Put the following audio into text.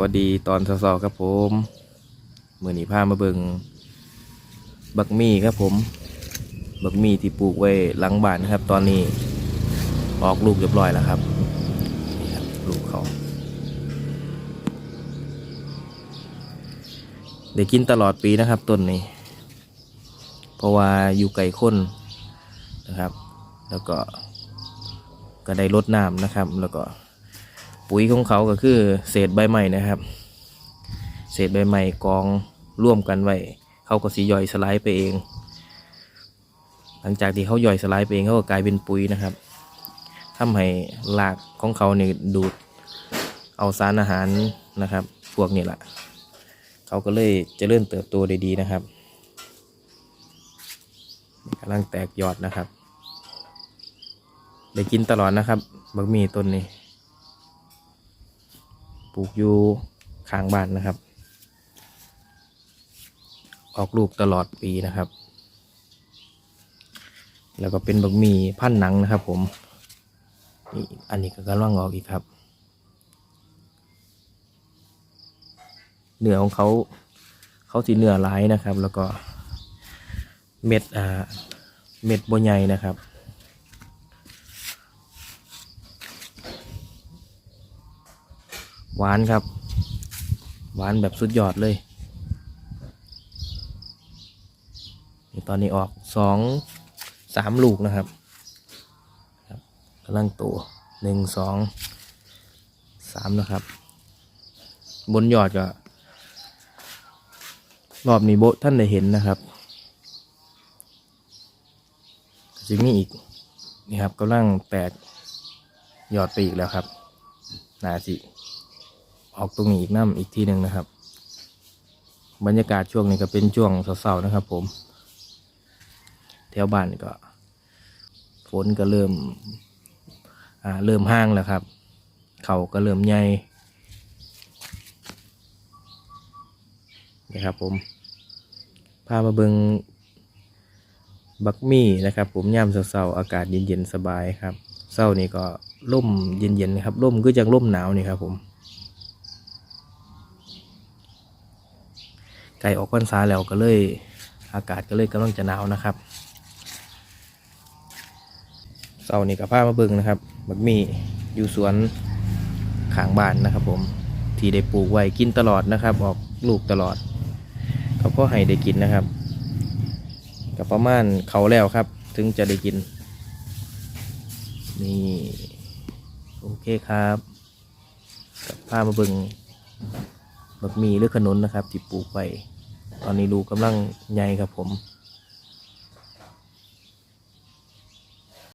วัสดีตอนสาวๆครับผมมือหนี้ามาเบิงบักมี่ครับผม บักมี่ที่ปลูกไว้หลังบ้านนะครับ ตอนนี้ออกลูกเรียบร้อยแล้วครับนี่ครับลูกเขาได้กินตลอดปีนะครับต้นนี้ เพราะว่าอยู่ไกลคนนะครับ แล้วก็ก็ได้ลดน้ำนะครับแล้วก็ ปุ๋ยของเขาก็คือเศษใบไม้นะครับ เศษใบไม้กองร่วมกันไว้เขาก็สีย่อยสลายไปเอง หลังจากที่เขาย่อยสลายไปเองเขาก็กลายเป็นปุ๋ยนะครับทำให้รากของเขาเนี่ยดูดเอาสารอาหารนะครับ พวกนี้แหละเขาก็เลยเจริ่มเติบโตได้ดีนะครับกำลังแตกยอดนะครับ ได้กินตลอดนะครับ บักหมี่ต้นนี้ ปลูกอยู่ข้างบ้านนะครับ ออกลูกตลอดปีนะครับ แล้วก็เป็นบักมี่พันหนังนะครับ ผมนี่อันนี้ก็กำลังออกอีกครับเนื้อของเขาเขาสีเนื้อร้ายนะครับ แล้วก็เม็ดอ่าเม็ดบใหญ่นะครับ หวานครับ หวานแบบสุดยอดเลยตอนนี้ออกสองสามลูกนะครับครับกำลังโตหนึ่งสองสามนะครับ บนยอดก็รอบนี้โบท่านได้เห็นนะครับจะมีอีกนี่ครับกำลังแตกยอดไปอีกแล้วครับ นาสิ ออกตรงนี้อีกน้ำอีกทีหนึ่งนะครับ บรรยากาศช่วงนี้ก็เป็นช่วงเสาๆนะครับ ผม แถวบ้านก็ฝนก็เริ่มอ่าเริ่มห้างแล้วครับ เขาก็เริ่มใหญ่นี่ครับผมพามาเบิงบักมี่นะครับ ผมย่ำเสาๆอากาศเย็นๆสบายครับเศร้านี่ก็ร่มเย็นๆนะครับร่มก็จังร่มหนาวนี่ครับผม ไก่ออกพรรษาแล้วก็เลย อากาศก็เลยกำลังจะหนาวนะครับเสาร์นี้กับผ้ามาเบิ่งนะครับบักมี่อยู่สวนขางบ้านนะครับผมที่ได้ปลูกไว้กินตลอดนะครับ ออกลูกตลอดเขาก็ให้ได้กินนะครับกับประมาณเขาแล้วครับ ถึงจะได้กิน นี่ โอเคครับกับผ้ามาเบิ่งบักมีหรือขนุนนะครับ ที่ปลูกไป ตอนนี้ลูกกำลังใหญ่ครับผม